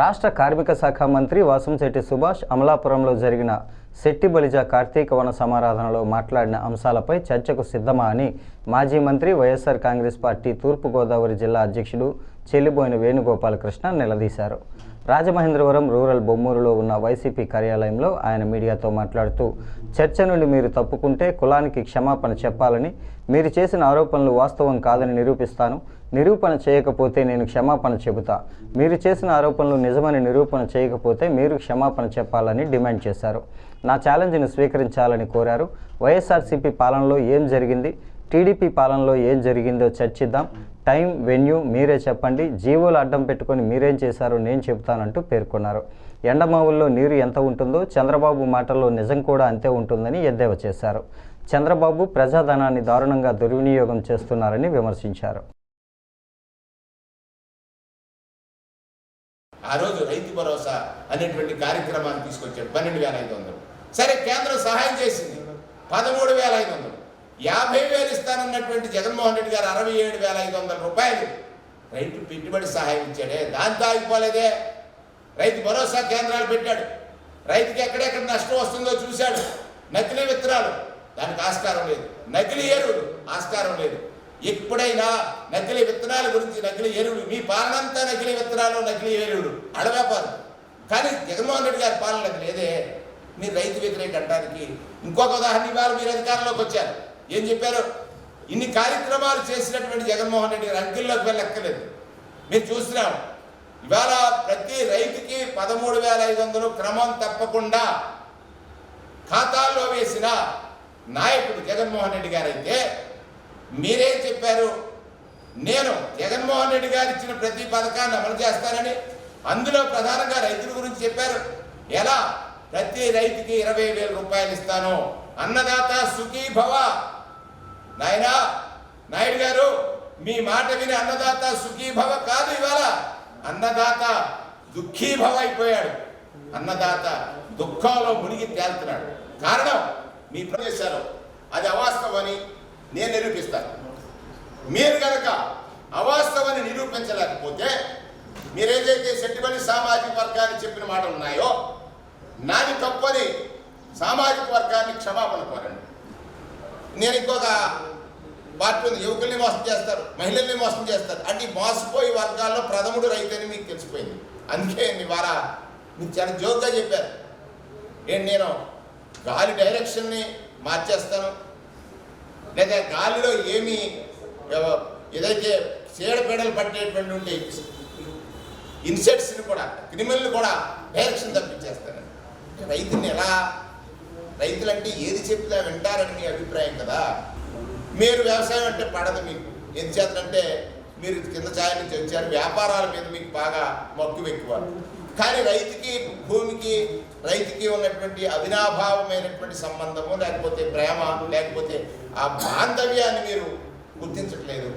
రాష్ట్ర కార్మిక శాఖ మంత్రి వాసంశెట్టి సుభాష్ అమలాపురంలో జరిగిన శెట్టి బలిజ కార్తీక వన సమారాధనలో మాట్లాడిన అంశాలపై చర్చకు సిద్ధమా అని మాజీ మంత్రి వైఎస్ఆర్ కాంగ్రెస్ పార్టీ తూర్పుగోదావరి జిల్లా అధ్యక్షుడు చెల్లిబోయిన వేణుగోపాలకృష్ణ నిలదీశారు. రాజమహేంద్రవరం రూరల్ బొమ్మూరులో ఉన్న వైసీపీ కార్యాలయంలో ఆయన మీడియాతో మాట్లాడుతూ చర్చ నుండి మీరు తప్పుకుంటే కులానికి క్షమాపణ చెప్పాలని మీరు చేసిన ఆరోపణలు వాస్తవం కాదని నిరూపిస్తాను. నిరూపణ చేయకపోతే నేను క్షమాపణ చెబుతా. మీరు చేసిన ఆరోపణలు నిజమని నిరూపణ చేయకపోతే మీరు క్షమాపణ చెప్పాలని డిమాండ్ చేశారు. నా ఛాలెంజ్ను స్వీకరించాలని కోరారు. వైఎస్ఆర్సీపీ పాలనలో ఏం జరిగింది? టీడీపీ పాలనలో ఏం జరిగిందో చర్చిద్దాం. టైం వెన్యూ మీరే చెప్పండి. జీవోలు అడ్డం పెట్టుకొని మీరేం చేశారో నేను చెబుతానంటూ పేర్కొన్నారు. ఎండమావుల్లో నీరు ఎంత ఉంటుందో చంద్రబాబు మాటల్లో నిజం కూడా అంతే ఉంటుందని ఎద్దేవా చేశారు. చంద్రబాబు ప్రజాధనాన్ని దారుణంగా దుర్వినియోగం చేస్తున్నారని విమర్శించారు. ఆ రోజు రైతు భరోసా అనేటువంటి కార్యక్రమాన్ని తీసుకొచ్చాడు. పన్నెండు వేల ఐదు వందలు. సరే కేంద్రం సహాయం చేసింది. పదమూడు వేల ఐదు వందలు. యాభై వేలు ఇస్తానన్నటువంటి జగన్మోహన్ రెడ్డి గారు అరవై ఏడు వేల ఐదు వందల రూపాయలు. రైతు పెట్టుబడి సహాయం ఇచ్చాడే. దాంతో ఆగిపోలేదే. రైతు భరోసా కేంద్రాలు పెట్టాడు. రైతుకి ఎక్కడెక్కడ నష్టం వస్తుందో చూశాడు. నకిలీ విత్తనాలు. దానికి ఆస్కారం లేదు. నకిలీ ఎరువులు. ఆస్కారం లేదు. ఎప్పుడైనా నకిలీ విత్తనాల గురించి నకిలీ ఎరువులు. మీ పాలనంతా నకిలీ విత్తనాలు నకిలీ ఎరువులు. అడవ్యాపారం కానీ జగన్మోహన్ రెడ్డి గారి పాలనకు లేదే. మీరు రైతు వ్యతిరేక అంటానికి ఇంకొక ఉదాహరణ ఇవాళ మీరు అధికారంలోకి వచ్చారు. ఏం చెప్పారు? ఇన్ని కార్యక్రమాలు చేసినటువంటి జగన్మోహన్ రెడ్డి గారు అంకిల్లోకి వెళ్ళక్కర్లేదు. మీరు చూస్తున్నాం. ఇవాళ ప్రతి రైతుకి పదమూడు వేల ఐదు వందలు క్రమం తప్పకుండా ఖాతాల్లో వేసిన నాయకుడు జగన్మోహన్ రెడ్డి గారు అయితే మీరేం చెప్పారు. నేను జగన్మోహన్ రెడ్డి గారు ఇచ్చిన ప్రతి పథకాన్ని అమలు చేస్తానని అందులో ప్రధానంగా రైతుల గురించి చెప్పారు. ఎలా? ప్రతి రైతుకి ఇరవై వేల రూపాయలు ఇస్తాను. అన్నదాత సుఖీ భవ నాయనా నాయుడు గారు మీ మాట విని అన్నదాత సుఖీభవ కాదు ఇవాళ. అన్నదాత దుఃఖీభవ అయిపోయాడు. అన్నదాత దుఃఖంలో మునిగి తేలుతున్నాడు. కారణం మీ ప్ర- అది అవాస్తవని నేను నిరూపిస్తాను. మీరు కనుక అవాస్తవాన్ని నిరూపించలేకపోతే మీరేదైతే శెట్టిబడి సామాజిక వర్గాన్ని చెప్పిన మాటలు ఉన్నాయో నాది తప్పని సామాజిక వర్గాన్ని క్షమాపణ కోరండి. నేను ఇంకొక పార్టీ ఉంది. యువకుల్ని మోసం చేస్తారు మహిళల్ని మోసం చేస్తారు. అంటే మోసపోయి మోసపోయే వర్గాల్లో ప్రథముడు రైతు మీకు తెలిసిపోయింది. అందుకే మీ వారా మీరు చాలా జోక్గా చెప్పారు. నేను నేను గాలి డైరెక్షన్ని మార్చేస్తాను. లేదా గాలిలో ఏమి ఏదైతే చీడపీడలు పట్టేటువంటి ఉండే ఇన్సెక్ట్స్ని కూడా క్రిమినల్ని కూడా డైరెక్షన్ తప్పించేస్తాను. రైతుని ఎలా రైతులంటే ఏది చెప్పినా వింటారని మీ అభిప్రాయం కదా? మీరు వ్యవసాయం అంటే పడదు మీకు. ఎందుచేతంటే మీరు కింద ఛాయ నుంచి వచ్చారు వ్యాపారాల మీద మీకు బాగా మక్కువ ఎక్కువ. కానీ రైతుకి భూమికి రైతుకి ఉన్నటువంటి అవినాభావమైనటువంటి సంబంధము లేకపోతే ప్రేమ లేకపోతే ఆ బాంధవ్యాన్ని మీరు గుర్తించట్లేదు.